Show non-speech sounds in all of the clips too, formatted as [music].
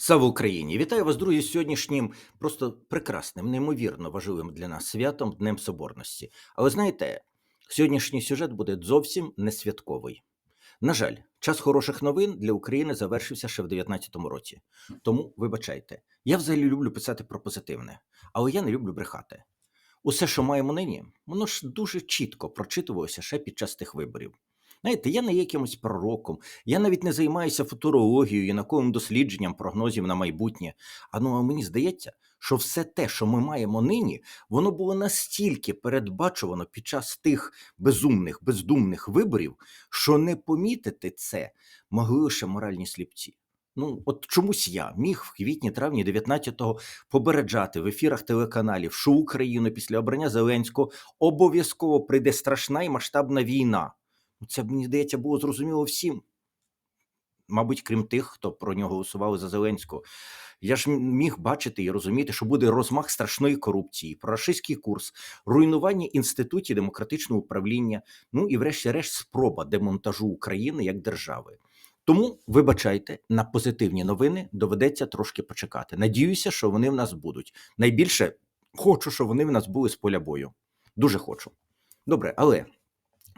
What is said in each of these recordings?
Слава Україні! Вітаю вас, друзі, сьогоднішнім просто прекрасним, неймовірно важливим для нас святом Днем Соборності. Але знаєте, сьогоднішній сюжет буде зовсім не святковий. На жаль, час хороших новин для України завершився ще в 2019 році. Тому вибачайте, я взагалі люблю писати про позитивне, але я не люблю брехати. Усе, що маємо нині, воно ж дуже чітко прочитувалося ще під час тих виборів. Знаєте, я не є якимось пророком, я навіть не займаюся футурологією і науковим дослідженням прогнозів на майбутнє. А ну а мені здається, що все те, що ми маємо нині, воно було настільки передбачувано під час тих безумних, бездумних виборів, що не помітити це могли лише моральні сліпці. Ну, от чомусь я міг в квітні-травні 19-го попереджати в ефірах телеканалів, що Україну після обрання Зеленського обов'язково прийде страшна і масштабна війна. Ну, Це мені здається було зрозуміло всім. Мабуть, крім тих, хто про нього голосували за Зеленського. Я ж міг бачити і розуміти, що буде розмах страшної корупції, прорашистський курс, руйнування інститутів демократичного управління, ну і, врешті-решт, спроба демонтажу України як держави. Тому, вибачайте, на позитивні новини доведеться трошки почекати. Надіюся, що вони в нас будуть. Найбільше хочу, щоб вони в нас були з поля бою. Дуже хочу. Добре, але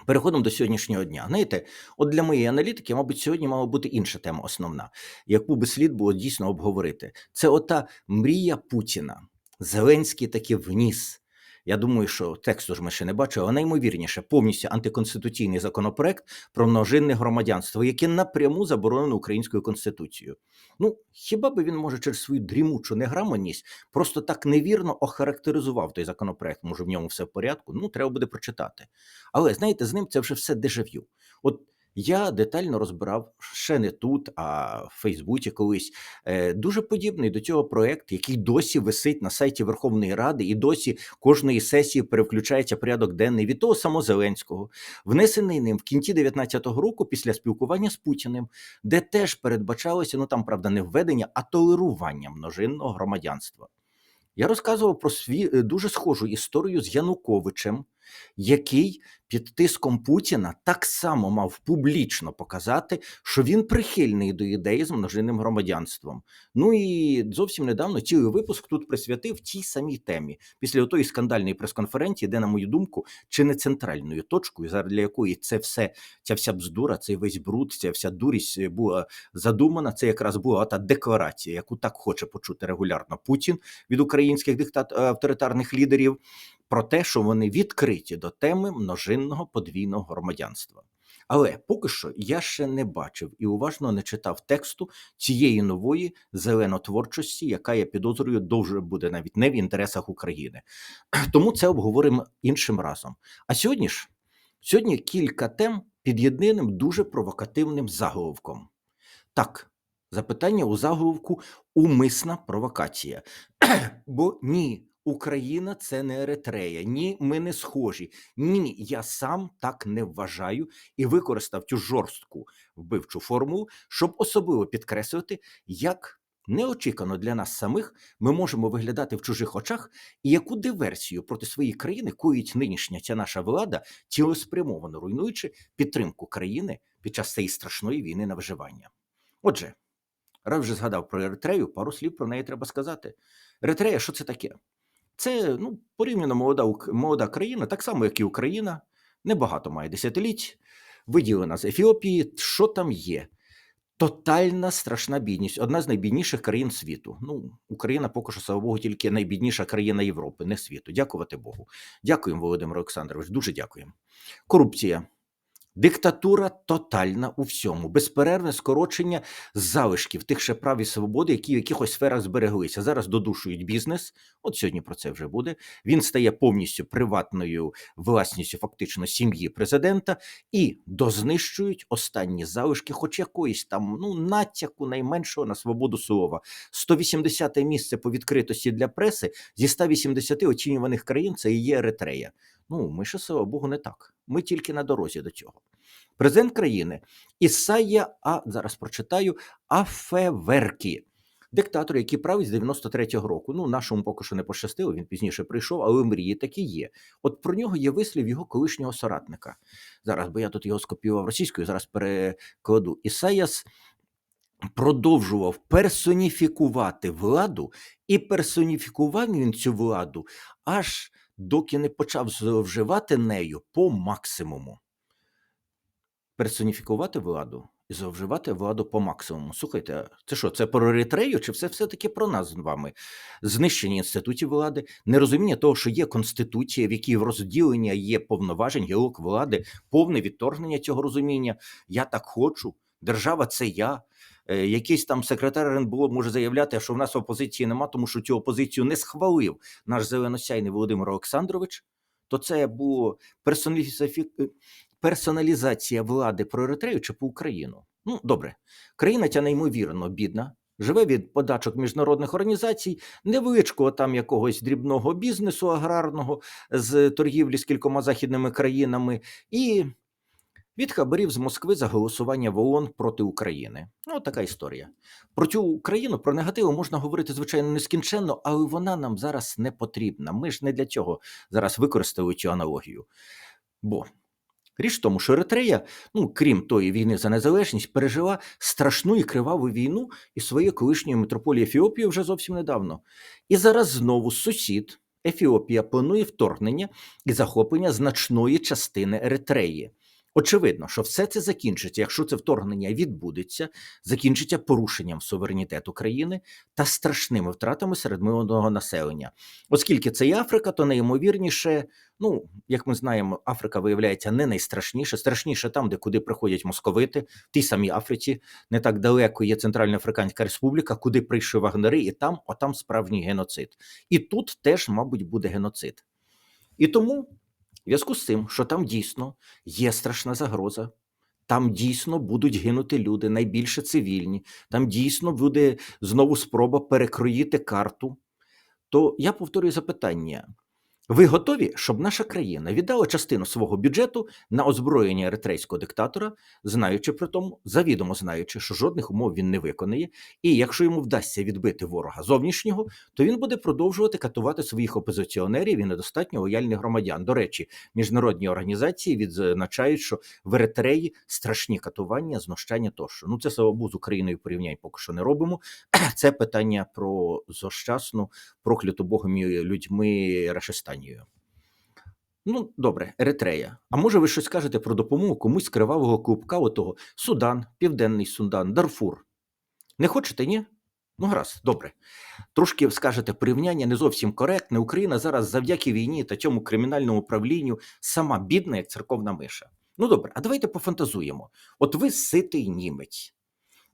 Переходимо до сьогоднішнього дня. Знаєте, от для моєї аналітики, мабуть, сьогодні мала бути інша тема основна, яку би слід було дійсно обговорити. Це ота мрія Путіна. Зеленський таки вніс. Я думаю, що тексту ж ми ще не бачили, а наймовірніше повністю антиконституційний законопроект про множинне громадянство, яке напряму заборонено українською конституцією. Ну хіба би він може через свою дрімучу неграмотність просто так невірно охарактеризував той законопроект? Може, в ньому все в порядку? Ну, треба буде прочитати. Але знаєте, з ним це вже все дежав'ю. От я детально розбирав ще не тут, а в Фейсбуці колись е, дуже подібний до цього проект, який досі висить на сайті Верховної Ради, і досі кожної сесії переключається порядок денний від того самого Зеленського, внесений ним в кінці 19-го року після спілкування з Путіним, де теж передбачалося, ну там правда не введення, а толерування множинного громадянства. Я розказував про свій е, дуже схожу історію з Януковичем, який під тиском Путіна так само мав публічно показати, що він прихильний до ідеї з множинним громадянством. Ну і зовсім недавно цілий випуск тут присвятив тій самій темі, після тої скандальної прес-конференції, де, на мою думку, чи не центральною точкою, для якої це все, ця вся бздура, цей весь бруд, ця вся дурість е, була задумана. Це якраз була та декларація, яку так хоче почути регулярно Путін від українських диктат авторитарних лідерів про те, що вони відкриті до теми множинного подвійного громадянства. Але поки що я ще не бачив і уважно не читав тексту цієї нової зеленотворчості, яка я підозрюю, дуже буде навіть не в інтересах України. [clears throat] Тому це обговоримо іншим разом. А сьогодні ж сьогодні кілька тем під єдиним дуже провокативним заголовком. Так, запитання у заголовку умисна провокація. [clears throat] Бо ні, Україна це не Еретрея. Ні, ми не схожі. Ні, я сам так не вважаю і використав цю жорстку вбивчу формулу, щоб особливо підкреслити, як неочікано для нас самих ми можемо виглядати в чужих очах, і яку диверсію проти своєї країни коїть нинішня ця наша влада, цілеспрямовано руйнуючи підтримку країни під час цієї страшної війни на виживання. Отже, раз вже згадав про Еритрею, пару слів про неї треба сказати. Еритрея, що це таке? Це ну, порівняно молода, молода країна, так само, як і Україна, небагато має десятиліть, виділена з Ефіопії. Що там є? Тотальна страшна бідність, одна з найбідніших країн світу. Ну, Україна поки що, слава Богу, тільки найбідніша країна Європи, не світу. Дякувати Богу. Дякуємо, Володимир Олександрович, дуже дякуємо. Корупція. Диктатура тотальна у всьому, безперервне скорочення залишків тих ще прав і свободи, які в якихось сферах збереглися. Зараз додушують бізнес. От сьогодні про це вже буде. Він стає повністю приватною власністю, фактично сім'ї президента, і дознищують останні залишки, хоч якоїсь там ну натяку найменшого на свободу слова. 180 місце по відкритості для преси зі 180 оцінюваних країн це і є Еритрея. Ну, ми ще, слава Богу, не так. Ми тільки на дорозі до цього. Президент країни Ісая, а зараз прочитаю, Афеверкі. Диктатор, який править з 93-го року. Ну, нашому поки що не пощастило, він пізніше прийшов, але мрії такі є. От про нього є вислів його колишнього соратника. Зараз, бо я тут його скопіював російською, зараз перекладу. Ісаяс продовжував персоніфікувати владу, і персоніфікував він цю владу аж доки не почав зловживати нею по максимуму. Персоніфікувати владу і зловживати владу по максимуму. Слухайте, це що, це про Еритрею, чи все все-таки про нас з вами? Знищення інститутів влади, нерозуміння того, що є конституція, в якій розділення є повноважень, гілок влади, повне відторгнення цього розуміння. Я так хочу. Держава це я. Е, Якийсь там секретар РНБО може заявляти, що в нас опозиції нема, тому що цю опозицію не схвалив наш зеленосяйний Володимир Олександрович. То це було персоналізація влади про Еритрею чи по Україну. Ну, добре, країна ця неймовірно бідна, живе від подачок міжнародних організацій, невеличкого там якогось дрібного бізнесу аграрного з торгівлі з кількома західними країнами, і від хабарів з Москви за голосування в ООН проти України. Ну, така історія. Про цю Україну, про негативи можна говорити, звичайно, нескінченно, але вона нам зараз не потрібна. Ми ж не для цього зараз використали цю аналогію. Бо річ в тому, що Еритрея, ну крім тої війни за незалежність, пережила страшну і криваву війну із своєю колишньою митрополією Ефіопії вже зовсім недавно. І зараз знову сусід Ефіопія планує вторгнення і захоплення значної частини Еритреї. Очевидно, що все це закінчиться, якщо це вторгнення відбудеться, закінчиться порушенням суверенітету країни та страшними втратами серед мирного населення. Оскільки це і Африка, то найімовірніше, ну як ми знаємо, Африка виявляється не найстрашніше, страшніше там, де куди приходять московити, в тій самій Африці, не так далеко є Центральна Африканська Республіка, куди прийшли вагнери, і там, отам справжній геноцид. І тут теж, мабуть, буде геноцид. І тому. Зв'язку з тим, що там дійсно є страшна загроза, там дійсно будуть гинути люди, найбільше цивільні, там дійсно буде знову спроба перекроїти карту, то я повторюю запитання: ви готові, щоб наша країна віддала частину свого бюджету на озброєння еритрейського диктатора, знаючи при тому, завідомо знаючи, що жодних умов він не виконає, і якщо йому вдасться відбити ворога зовнішнього, то він буде продовжувати катувати своїх опозиціонерів і недостатньо лояльних громадян. До речі, міжнародні організації відзначають, що в Еритреї страшні катування, знущання тощо. Ну це слава Богу, з Україною порівнянь поки що не робимо. Це питання про зощасну, прокляту Богом людьми Рашистанію. Ну, добре, Еритрея. А може ви щось скажете про допомогу комусь з кривавого клубка, отого Судан, Південний Судан, Дарфур? Не хочете, ні? Ну, гаразд, добре. Трошки скажете порівняння не зовсім коректне. Україна зараз завдяки війні та цьому кримінальному управлінню сама бідна, як церковна миша. Ну добре, а давайте пофантазуємо. От ви ситий німець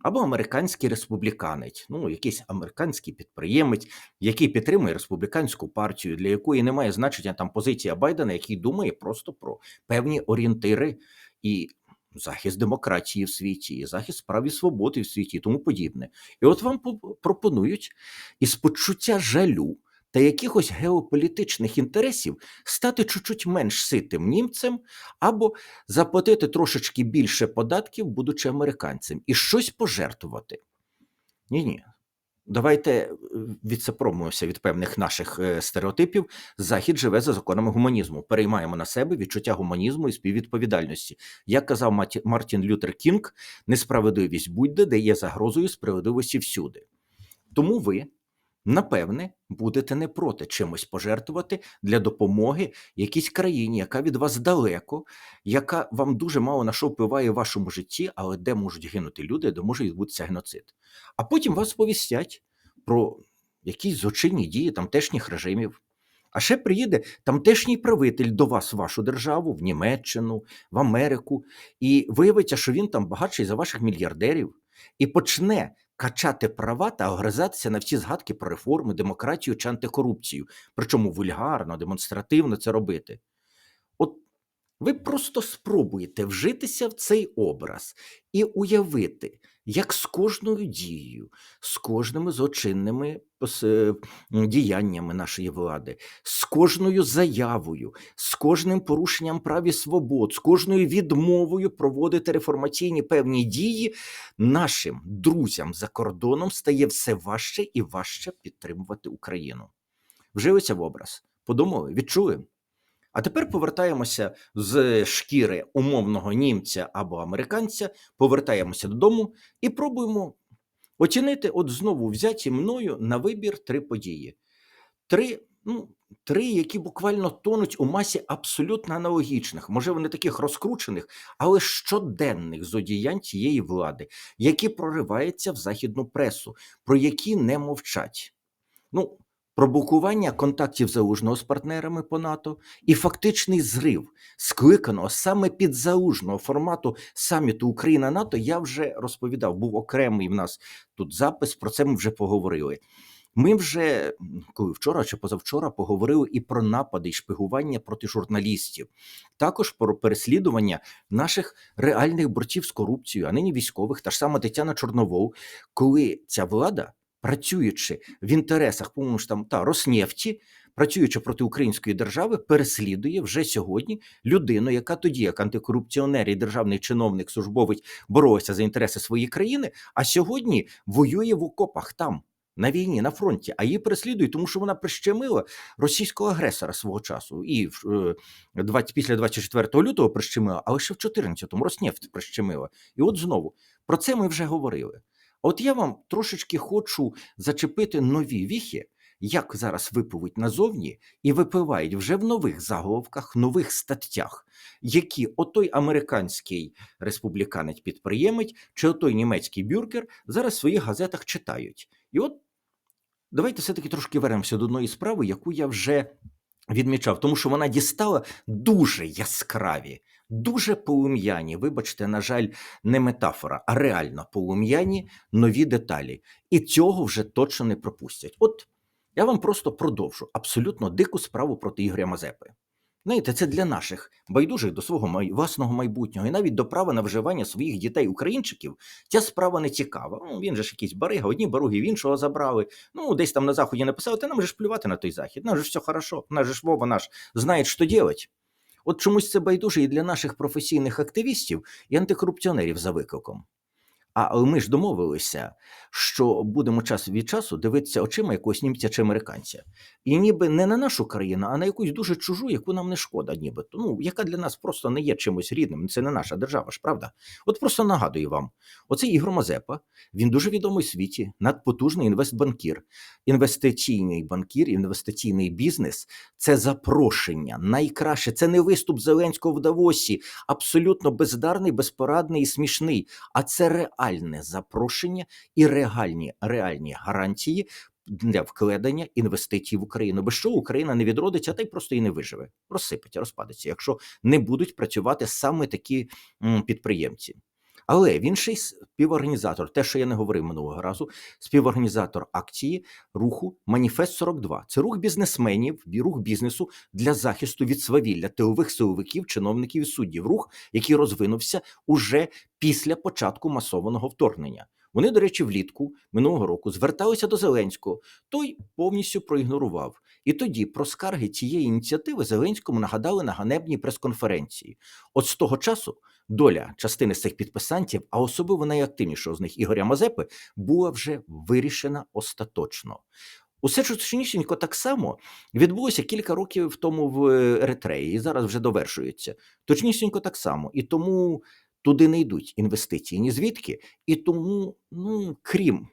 або американський республіканець, ну якийсь американський підприємець, який підтримує республіканську партію, для якої немає значення там позиція Байдена, який думає просто про певні орієнтири і захист демократії в світі, і захист прав і свободи в світі, і тому подібне. І от вам по- пропонують із почуття жалю. Та якихось геополітичних інтересів стати чуть-чуть менш ситим німцем або заплатити трошечки більше податків, будучи американцем, і щось пожертвувати. Ні, ні. Давайте е, відсепромуємося від певних наших е, стереотипів. Захід живе за законами гуманізму. Переймаємо на себе відчуття гуманізму і співвідповідальності. Як казав Мартін Лютер Кінг, несправедливість будь-де, де є загрозою справедливості всюди. Тому ви, напевне, будете не проти чимось пожертвувати для допомоги якійсь країні, яка від вас далеко, яка вам дуже мало на що впливає в вашому житті, але де можуть гинути люди, де може відбутися геноцид. А потім вас повістять про якісь злочинні дії тамтешніх режимів. А ще приїде тамтешній правитель до вас, в вашу державу, в Німеччину, в Америку, і виявиться, що він там багатший за ваших мільярдерів, і почне качати права та огризатися на всі згадки про реформи, демократію чи антикорупцію. Причому вульгарно, демонстративно це робити. Ви просто спробуєте вжитися в цей образ і уявити, як з кожною дією, з кожними злочинними е, діяннями нашої влади, з кожною заявою, з кожним порушенням прав і свобод, з кожною відмовою проводити реформаційні певні дії, нашим друзям за кордоном стає все важче і важче підтримувати Україну. Вжилися в образ, подумали, відчули. А тепер повертаємося з шкіри умовного німця або американця, повертаємося додому і пробуємо Оцінити, от знову взяті мною на вибір три події. Три, ну, три, які буквально тонуть у масі абсолютно аналогічних, можливо, не таких розкручених, але щоденних зодіянь цієї влади, які прориваються в західну пресу, про які не мовчать. Ну, про блокування контактів залужного з партнерами по НАТО і фактичний зрив скликаного саме під залужного формату саміту Україна НАТО. Я вже розповідав. Був окремий в нас тут запис. Про це ми вже поговорили. Ми вже коли вчора чи позавчора поговорили і про напади і шпигування проти журналістів, також про переслідування наших реальних борців з корупцією, а нині військових, та ж сама Тетяна Чорновол, коли ця влада, працюючи в інтересах, по-моєму ж там та Роснефті, працюючи проти української держави, переслідує вже сьогодні людину, яка тоді, як антикорупціонер і державний чиновник, службовець, боролася за інтереси своєї країни, а сьогодні воює в окопах там. На війні, на фронті, а її переслідують, тому що вона прищемила російського агресора свого часу. І в, е, 20, після 24 лютого прищемила, але ще в 14-му Роснефть прищемила. І от знову про це ми вже говорили. От я вам трошечки хочу зачепити нові віхи, як зараз випливуть назовні і випливають вже в нових заголовках, нових статтях, які отой американський республіканець-підприємець чи отой німецький бюргер зараз в своїх газетах читають. І от давайте все-таки трошки вернемося до одної справи, яку я вже відмічав, тому що вона дістала дуже яскраві, дуже полум'яні, вибачте, на жаль, не метафора, а реально полум'яні нові деталі. І цього вже точно не пропустять. От я вам просто продовжу абсолютно дику справу проти Ігоря Мазепи. Знаєте, це для наших байдужих до свого май... власного майбутнього і навіть до права на вживання своїх дітей-українчиків ця справа не цікава. Ну, він же ж якийсь барига, одні баруги в іншого забрали. Ну, десь там на заході написали, та нам же ж плювати на той захід, нам же все хорошо, наш же ж Вова наш знає, що делать. От чомусь це байдуже і для наших професійних активістів і антикорупціонерів за викликом. А ми ж домовилися, що будемо час від часу дивитися очима якогось німця чи американця. І ніби не на нашу країну, а на якусь дуже чужу, яку нам не шкода, нібито. Ну, яка для нас просто не є чимось рідним. Це не наша держава ж, правда? От просто нагадую вам: оцей Ігор Мазепа, він дуже відомий у світі, надпотужний інвестбанкір. Інвестиційний банкір, інвестиційний бізнес це запрошення. Найкраще це не виступ Зеленського в Давосі, абсолютно бездарний, безпорадний і смішний, а це реальне запрошення і реальні, реальні гарантії. Для вкладення інвестицій в Україну, без що Україна не відродиться, та й просто і не виживе, розсипеться, розпадеться, якщо не будуть працювати саме такі підприємці. Але він ще й співорганізатор, те, що я не говорив минулого разу, співорганізатор акції руху Маніфест 42. Це рух бізнесменів, бі- рух бізнесу для захисту від свавілля тилових силовиків, чиновників і суддів. Рух, який розвинувся уже після початку масованого вторгнення. Вони, до речі, влітку минулого року зверталися до Зеленського. Той повністю проігнорував. І тоді про скарги цієї ініціативи Зеленському нагадали на ганебній прес-конференції. От з того часу доля частини з цих підписантів, а особливо найактивнішого з них Ігоря Мазепи, була вже вирішена остаточно. Усе точнісінько так само відбулося кілька років тому в Еритреї, і зараз вже довершується. Точнісінько так само. І тому туди не йдуть інвестиції ні звідки, і тому, ну крім.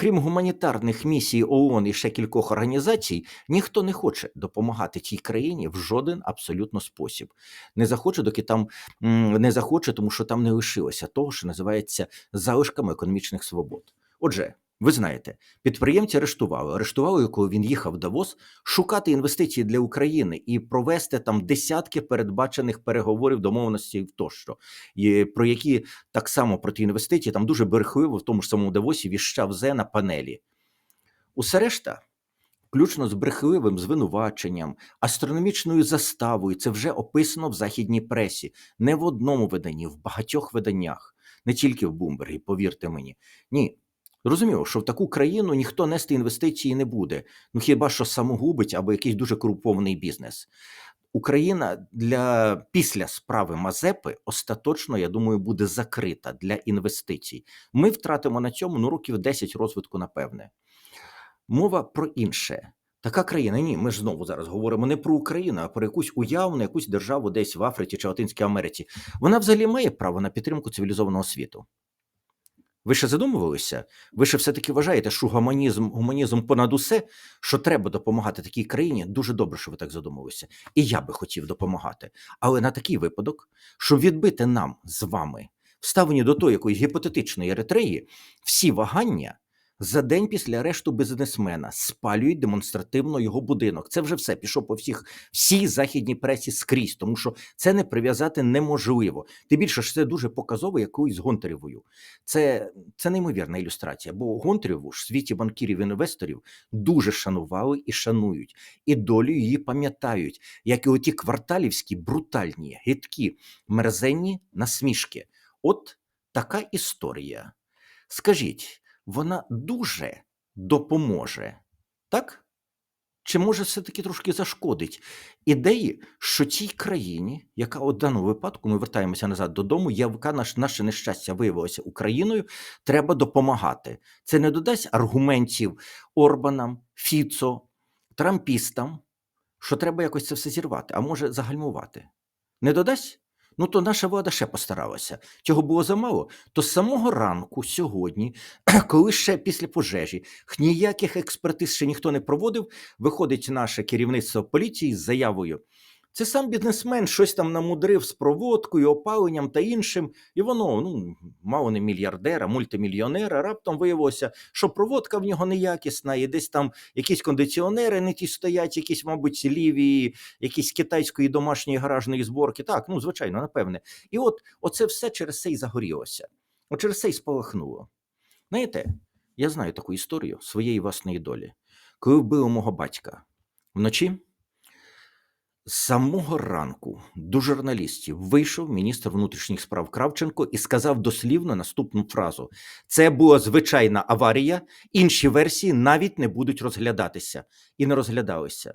Крім гуманітарних місій ООН і ще кількох організацій, ніхто не хоче допомагати цій країні в жоден абсолютно спосіб. Не захоче, доки там не захоче, тому що там не лишилося того, що називається залишками економічних свобод. Отже, ви знаєте, підприємці арештували. Арештували, коли він їхав в Давос шукати інвестиції для України і провести там десятки передбачених переговорів, домовленостей тощо, і про які так само проти інвестицій там дуже берехливо в тому ж самому Давосі віщав Зе на панелі. Усе решта, включно з брехливим звинуваченням, астрономічною заставою, це вже описано в західній пресі, не в одному виданні, в багатьох виданнях, не тільки в Бумбергі, повірте мені. Ні. Розуміло, що в таку країну ніхто нести інвестиції не буде. Ну хіба що самогубить або якийсь дуже корумпований бізнес. Україна для після справи Мазепи остаточно, я думаю, буде закрита для інвестицій. Ми втратимо на цьому ну років 10 розвитку, напевне. Мова про інше. Така країна, ні, ми ж знову зараз говоримо не про Україну, а про якусь уявну, якусь державу десь в Африці чи Латинській Америці. Вона взагалі має право на підтримку цивілізованого світу. Ви ще задумувалися? Ви ще все-таки вважаєте, що гуманізм, гуманізм понад усе, що треба допомагати такій країні? Дуже добре, що ви так задумалися. І я би хотів допомагати. Але на такий випадок, щоб відбити нам з вами, вставлені до тої якоїсь гіпотетичної Еритреї, всі вагання за день після арешту бізнесмена спалюють демонстративно його будинок. Це вже все пішов по всіх всій західній пресі скрізь, тому що це не прив'язати неможливо. Тим більше що це дуже показово якоюсь Гонтарєвою. Це, це неймовірна ілюстрація, бо Гонтарєву ж в світі банкірів і інвесторів дуже шанували і шанують, і долю її пам'ятають, як і оті кварталівські брутальні, гидкі, мерзенні насмішки. От така історія. Скажіть, вона дуже допоможе, так? Чи може все-таки трошки зашкодить ідеї, що цій країні, яка у даному випадку ми вертаємося назад додому, яка наш, наше нещастя виявилося Україною, треба допомагати. Це не додасть аргументів Орбанам, Фіцо, трампістам, що треба якось це все зірвати, а може загальмувати. Не додасть? Ну то наша влада ще постаралася. Цього було замало. То з самого ранку сьогодні, [clears throat] коли ще після пожежі ніяких експертиз ще ніхто не проводив, виходить наше керівництво поліції з заявою. Це сам бізнесмен щось там намудрив з проводкою, опаленням та іншим, і воно ну мало не мільярдера, мультимільйонера. Раптом виявилося, що проводка в нього неякісна, і десь там якісь кондиціонери не ті стоять, якісь, мабуть, ліві, якісь китайської домашньої гаражної зборки. Так, ну звичайно, напевне. І от оце все через це й загорілося. От через це й спалахнуло. Знаєте, я знаю таку історію своєї власної долі, коли вбили мого батька вночі. З самого ранку до журналістів вийшов міністр внутрішніх справ Кравченко і сказав дослівно наступну фразу: це була звичайна аварія, інші версії навіть не будуть розглядатися і не розглядалися.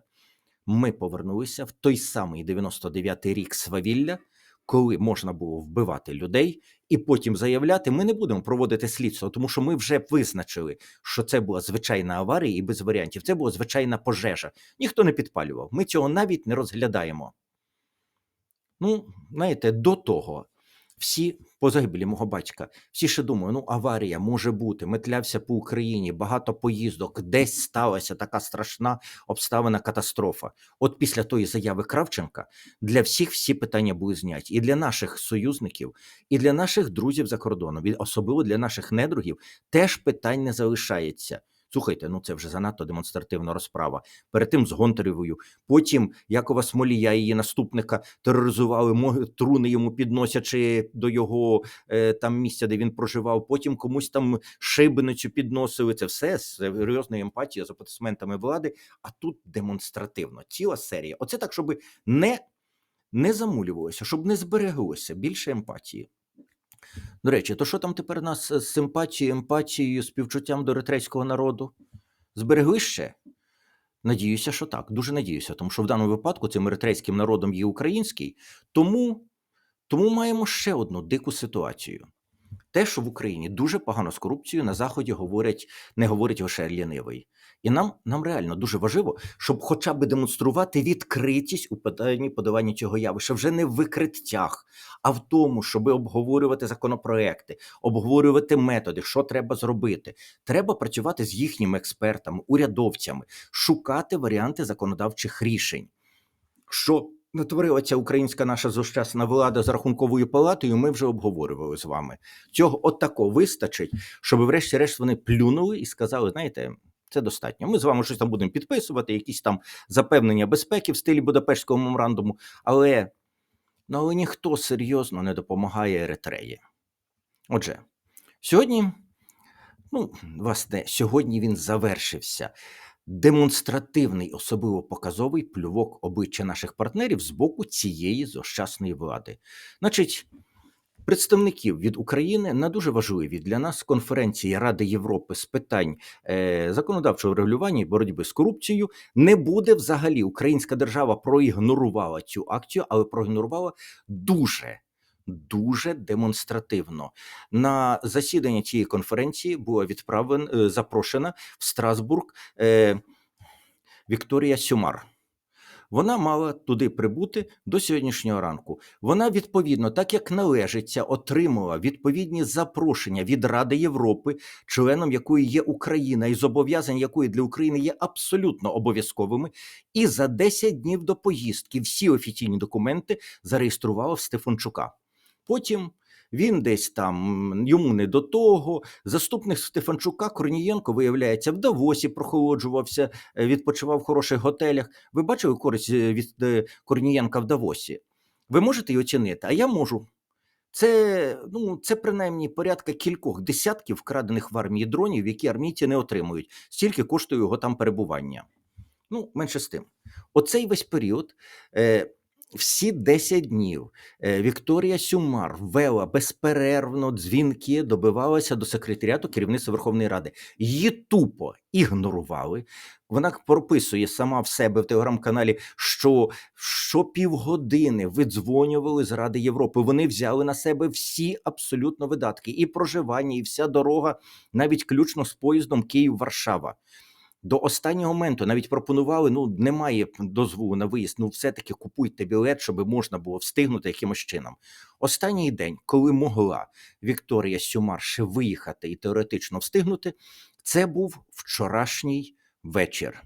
Ми повернулися в той самий 99-й рік свавілля, коли можна було вбивати людей, і потім заявляти, ми не будемо проводити слідство, тому що ми вже визначили, що це була звичайна аварія і без варіантів. Це була звичайна пожежа. Ніхто не підпалював. Ми цього навіть не розглядаємо. Ну, знаєте, до того всі по загибелі мого батька, всі ще думали, ну аварія може бути, метлявся по Україні, багато поїздок, десь сталася така страшна обставина катастрофа. От після тої заяви Кравченка для всіх всі питання були зняті. І для наших союзників, і для наших друзів за кордоном, і особливо для наших недругів, теж питань не залишається. Слухайте, ну це вже занадто демонстративна розправа. Перед тим з Гонтаревою, потім Якова Смолія, її наступника, тероризували, труни йому підносячи до його е, там місця, де він проживав. Потім комусь там шибеницю підносили. Це все з серйозною емпатією з аплодисментами влади. А тут демонстративно. Ціла серія. Оце так, щоб не, не замулювалося, щоб не збереглося більше емпатії. До речі, то що там тепер у нас з симпатією, емпатією, співчуттям до ретрейського народу? Зберегли ще? Надіюся, що так. Дуже надіюся, тому що в даному випадку цим еритрейським народом є український. Тому, тому маємо ще одну дику ситуацію. Те, що в Україні дуже погано з корупцією, на Заході говорять, не говорить лише лінивий. І нам, нам реально дуже важливо, щоб хоча б демонструвати відкритість у питанні подавання цього явища вже не в викриттях, а в тому, щоб обговорювати законопроекти, обговорювати методи, що треба зробити. Треба працювати з їхніми експертами, урядовцями, шукати варіанти законодавчих рішень. Що натворила ця українська наша злощасна влада з рахунковою палатою, ми вже обговорювали з вами. Цього от вистачить, щоб врешті-решт вони плюнули і сказали: знаєте. Це достатньо. Ми з вами щось там будемо підписувати, якісь там запевнення безпеки в стилі Будапештського меморандуму, але, ну, але ніхто серйозно не допомагає Еритреї. Отже, сьогодні, ну, власне, сьогодні він завершився. Демонстративний, особливо показовий плювок обличчя наших партнерів з боку цієї злощасної влади. Значить, представників від України на дуже важливій для нас конференції Ради Європи з питань е, законодавчого регулювання і боротьби з корупцією не буде взагалі. Українська держава проігнорувала цю акцію, але проігнорувала дуже. Дуже демонстративно на засідання цієї конференції була відправлена е, запрошена в Страсбург е, Вікторія Сюмар. Вона мала туди прибути до сьогоднішнього ранку. Вона відповідно, так як належиться, отримала відповідні запрошення від Ради Європи, членом якої є Україна, і зобов'язань якої для України є абсолютно обов'язковими. І за 10 днів до поїздки всі офіційні документи зареєструвала в Стефанчука. Потім він десь там йому не до того. Заступник Стефанчука Корнієнко, виявляється, в Давосі прохолоджувався, е, відпочивав в хороших готелях. Ви бачили користь е, від е, Корнієнка в Давосі? Ви можете її оцінити? А я можу. Це, ну, це принаймні порядка кількох десятків вкрадених в армії дронів, які армійці не отримують. Стільки коштує його там перебування. Ну, менше з тим. Оцей весь період, е, всі 10 днів е, Вікторія Сюмар вела безперервно дзвінки, добивалася до секретаріату керівництва Верховної Ради. Її тупо ігнорували. Вона прописує сама в себе в телеграм-каналі, що щопівгодини видзвонювали з Ради Європи. Вони взяли на себе всі абсолютно видатки, і проживання, і вся дорога, навіть ключно з поїздом Київ-Варшава. До останнього моменту навіть пропонували: ну немає дозволу на виїзд. Ну, все-таки купуйте білет, щоб можна було встигнути якимось чином. Останній день, коли могла Вікторія Сюмар ще виїхати і теоретично встигнути, це був вчорашній вечір.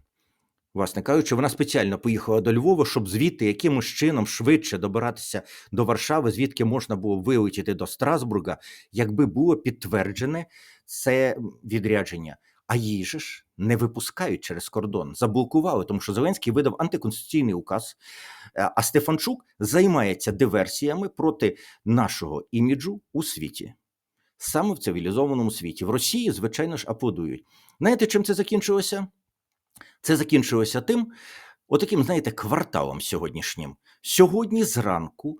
Власне кажучи, вона спеціально поїхала до Львова, щоб звідти якимось чином швидше добиратися до Варшави, звідки можна було вилетіти до Страсбурга, якби було підтверджене це відрядження. А її же ж не випускають через кордон, заблокували, тому що Зеленський видав антиконституційний указ. е, А Стефанчук займається диверсіями проти нашого іміджу у світі, саме в цивілізованому світі. В Росії, звичайно ж, аплодують. Знаєте, чим це закінчилося? Це закінчилося тим, отаким, знаєте, кварталом сьогоднішнім. Сьогодні зранку,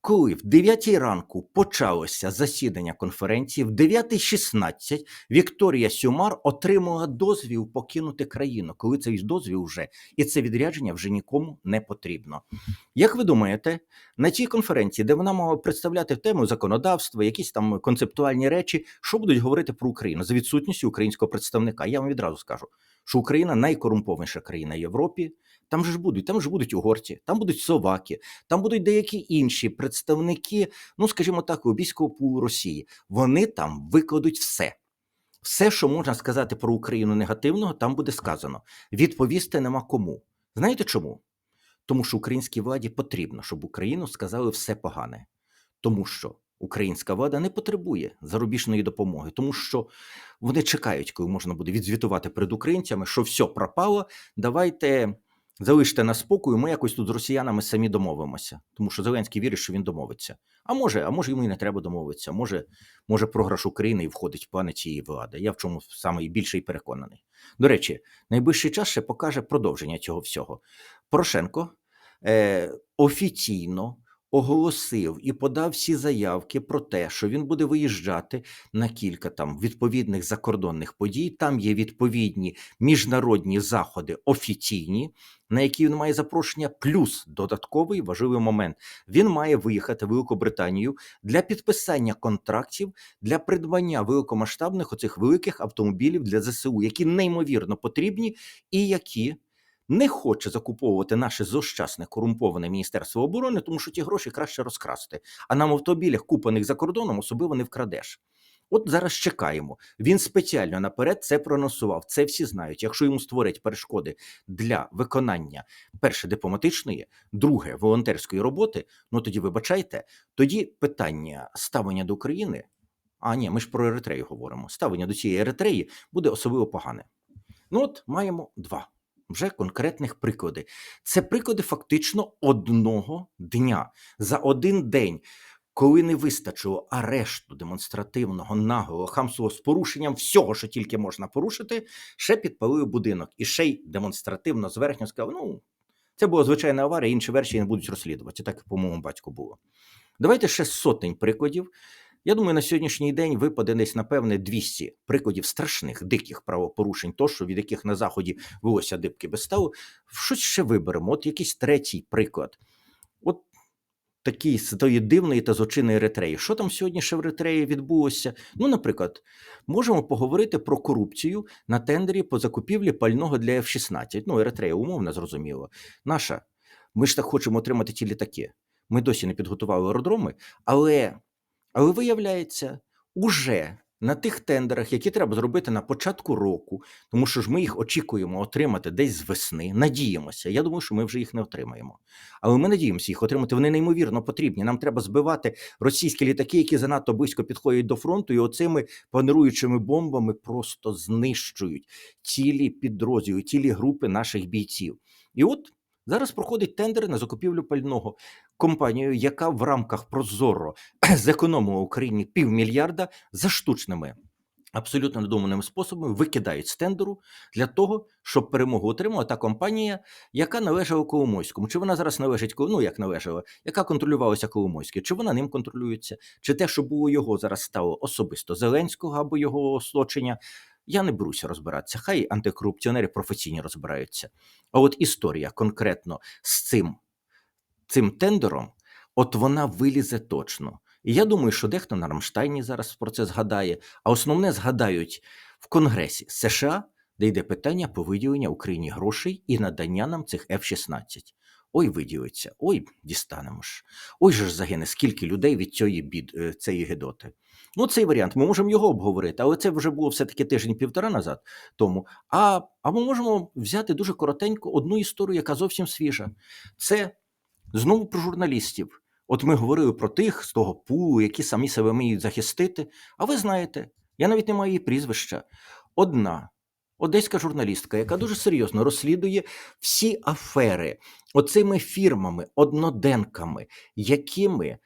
коли в 9 ранку почалося засідання конференції, в 9.16 Вікторія Сюмар отримала дозвіл покинути країну, коли цей дозвіл вже і це відрядження вже нікому не потрібно. Як ви думаєте, на цій конференції, де вона мала представляти тему законодавства, якісь там концептуальні речі, що будуть говорити про Україну за відсутністю українського представника? Я вам відразу скажу, що Україна найкорумпованіша країна Європі. Там же ж будуть, там ж будуть угорці, там будуть словаки, там будуть деякі інші представники, ну скажімо так, лобійського пулу Росії. Вони там викладуть все. Все, що можна сказати про Україну негативного, там буде сказано. Відповісти нема кому. Знаєте чому? Тому що українській владі потрібно, щоб Україну сказали все погане. Тому що українська влада не потребує зарубіжної допомоги, тому що вони чекають, коли можна буде відзвітувати перед українцями, що все пропало. Давайте залиште нас спокою, ми якось тут з росіянами самі домовимося. Тому що Зеленський вірить, що він домовиться. А може, а може йому і не треба домовитися. Може, може програш України і входить в плани цієї влади. Я в чому саме більше і переконаний. До речі, найближчий час ще покаже продовження цього всього. Порошенко е, офіційно оголосив і подав всі заявки про те, що він буде виїжджати на кілька там відповідних закордонних подій. Там є відповідні міжнародні заходи офіційні, на які він має запрошення. Плюс додатковий важливий момент: він має виїхати в Великобританію для підписання контрактів для придбання великомасштабних оцих великих автомобілів для ЗСУ, які неймовірно потрібні і які не хоче закуповувати наше зощасне корумповане Міністерство оборони, тому що ті гроші краще розкрасти. А на автомобілях, куплених за кордоном, особливо не вкрадеш. От зараз чекаємо. Він спеціально наперед це проносував. Це всі знають. Якщо йому створять перешкоди для виконання перше дипломатичної, друге волонтерської роботи, ну тоді вибачайте, тоді питання ставлення до України. А ні, ми ж про Еритрею говоримо. Ставлення до цієї Еритреї буде особливо погане. Ну от маємо два вже конкретних приклади. Це приклади фактично одного дня за один день. Коли не вистачило арешту демонстративного наглого хамсового з порушенням всього, що тільки можна порушити, ще підпалили будинок і ще й демонстративно зверхньо сказав: ну, це була звичайна аварія, інші версії не будуть розслідувати. Так, по-моєму, батько було. Давайте ще сотень прикладів. Я думаю, на сьогоднішній день випаде десь, напевне, 200 прикладів страшних, диких правопорушень, тощо, від яких на заході волосся дибки без ставу. Щось ще виберемо. От якийсь третій приклад. От такий з тої дивної та злочинної Еритреї. Що там сьогодні ще в Еритреї відбулося? Ну, наприклад, можемо поговорити про корупцію на тендері по закупівлі пального для F-16. Ну, Еритрея умовно зрозуміло. Наша Ми ж так хочемо отримати ті літаки. Ми досі не підготували аеродроми, але, але виявляється, уже на тих тендерах, які треба зробити на початку року, тому що ж ми їх очікуємо отримати десь з весни. Надіємося. Я думаю, що ми вже їх не отримаємо. Але ми надіємося їх отримати. Вони неймовірно потрібні. Нам треба збивати російські літаки, які занадто близько підходять до фронту, і оцими панеруючими бомбами просто знищують цілі підрозділи, цілі групи наших бійців. І от зараз проходить тендер на закупівлю пального компанією, яка в рамках Прозоро [clears throat] зекономила Україні півмільярда за штучними. Абсолютно надуманими способами викидають з тендеру для того, щоб перемогу отримала та компанія, яка належала Коломойському. Чи вона зараз належить ну як належала, яка контролювалася Коломойською? Чи вона ним контролюється? Чи те, що було його зараз стало особисто Зеленського або його оточення? Я не беруся розбиратися. Хай антикорупціонери професійні розбираються. А от історія конкретно з цим, цим тендером, от вона вилізе точно. І я думаю, що дехто на Рамштайні зараз про це згадає, а основне згадають в Конгресі США, де йде питання по виділенню Україні грошей і надання нам цих F-16. Ой, виділиться, ой, дістанемо ж. Ой же ж загине, скільки людей від цієї бід, е, цієї гедоти. Ну, цей варіант, ми можемо його обговорити, але це вже було все-таки тиждень-півтора назад тому. А, а ми можемо взяти дуже коротенько одну історію, яка зовсім свіжа. Це знову про журналістів. От ми говорили про тих з того пулу, які самі себе вміють захистити. А ви знаєте, я навіть не маю її прізвища. Одна одеська журналістка, яка дуже серйозно розслідує всі афери оцими фірмами, одноденками, якими.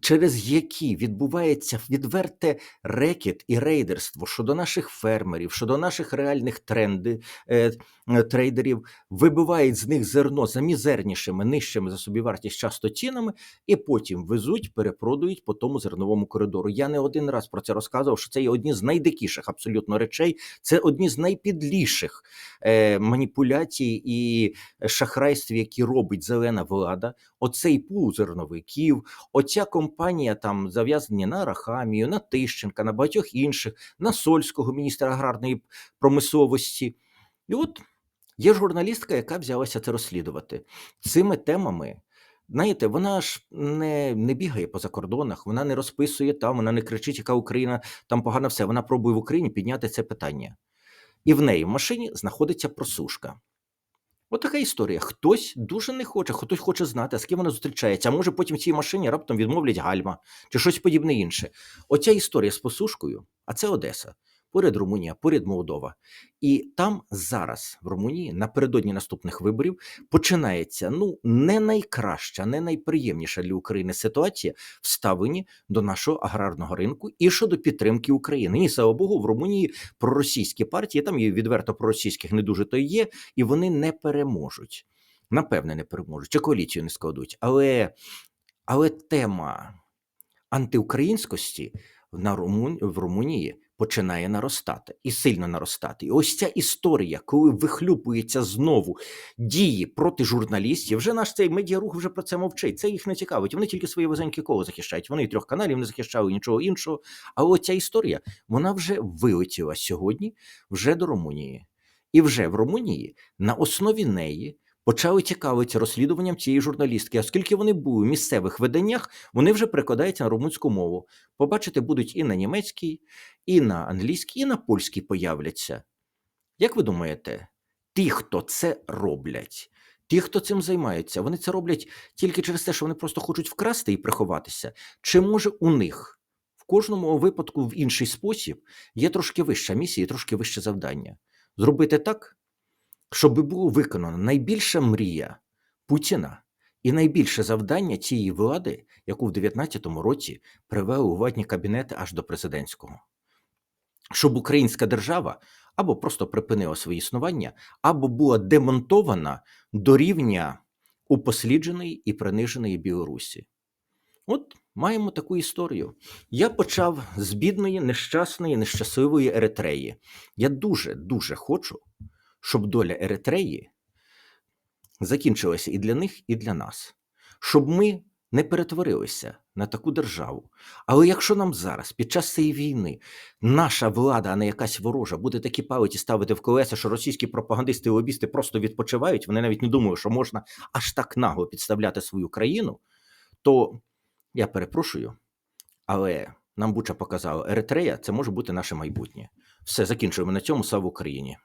Через які відбувається відверте рекет і рейдерство щодо наших фермерів, щодо наших реальних тренди, е, е, трейдерів, вибивають з них зерно за мізернішими, нижчими за собівартість часто цінами, і потім везуть, перепродають по тому зерновому коридору. Я не один раз про це розказував, що це є одні з найдикіших абсолютно речей, це одні з найпідліших е, маніпуляцій і шахрайств, які робить зелена влада. Оцей пул зерновиків, оця компанія там зав'язані на Рахамію, на Тищенка, на багатьох інших, на Сольського, міністра аграрної промисловості. І от є журналістка, яка взялася це розслідувати цими темами. Знаєте, вона ж не, не бігає по закордонах, вона не розписує там, вона не кричить, яка Україна там погано все. Вона пробує в Україні підняти це питання. І в неї в машині знаходиться просушка. От така історія. Хтось дуже не хоче, хтось хоче знати, з ким вона зустрічається. А може потім цій машині раптом відмовлять гальма чи щось подібне інше. Оця історія з посушкою, а це Одеса, поряд Румунія, поряд Молдова. І там зараз, в Румунії, напередодні наступних виборів, починається ну не найкраща, не найприємніша для України ситуація в ставленні до нашого аграрного ринку і щодо підтримки України. І слава Богу, в Румунії проросійські партії, там є відверто проросійських не дуже то є, і вони не переможуть. Напевне, не переможуть, чи коаліцію не складуть. Але, але тема антиукраїнськості на Румун... в Румунії починає наростати і сильно наростати. І ось ця історія, коли вихлюпується знову дії проти журналістів, вже наш цей медіарух вже про це мовчить. Це їх не цікавить. Вони тільки свої вузенькі коло захищають. Вони і трьох каналів не захищали нічого іншого. А оця історія вона вже вилетіла сьогодні вже до Румунії. І вже в Румунії на основі неї почали цікавитися розслідуванням цієї журналістки, оскільки вони були в місцевих виданнях, вони вже перекладаються на румунську мову. Побачите, будуть і на німецькій, і на англійській, і на польській появляться. Як ви думаєте, ті, хто це роблять, ті, хто цим займаються, вони це роблять тільки через те, що вони просто хочуть вкрасти і приховатися? Чи може у них в кожному випадку в інший спосіб є трошки вища місія, і трошки вище завдання? Зробити так, щоб було виконано найбільша мрія Путіна і найбільше завдання цієї влади, яку в 19-му році привели у владні кабінети аж до президентського, щоб українська держава або просто припинила своє існування, або була демонтована до рівня упослідженої і приниженої Білорусі. От маємо таку історію. Я почав з бідної, нещасної, нещасливої Еретреї. Я дуже дуже хочу, щоб доля Еретреї закінчилася і для них, і для нас, щоб ми не перетворилися на таку державу. Але якщо нам зараз, під час цієї війни, наша влада, а не якась ворожа, буде такі палиці ставити в колеса, що російські пропагандисти і лобісти просто відпочивають, вони навіть не думають, що можна аж так нагло підставляти свою країну, то я перепрошую, але нам Буча показала, Еритрея це може бути наше майбутнє. Все, закінчуємо на цьому. Слава Україні!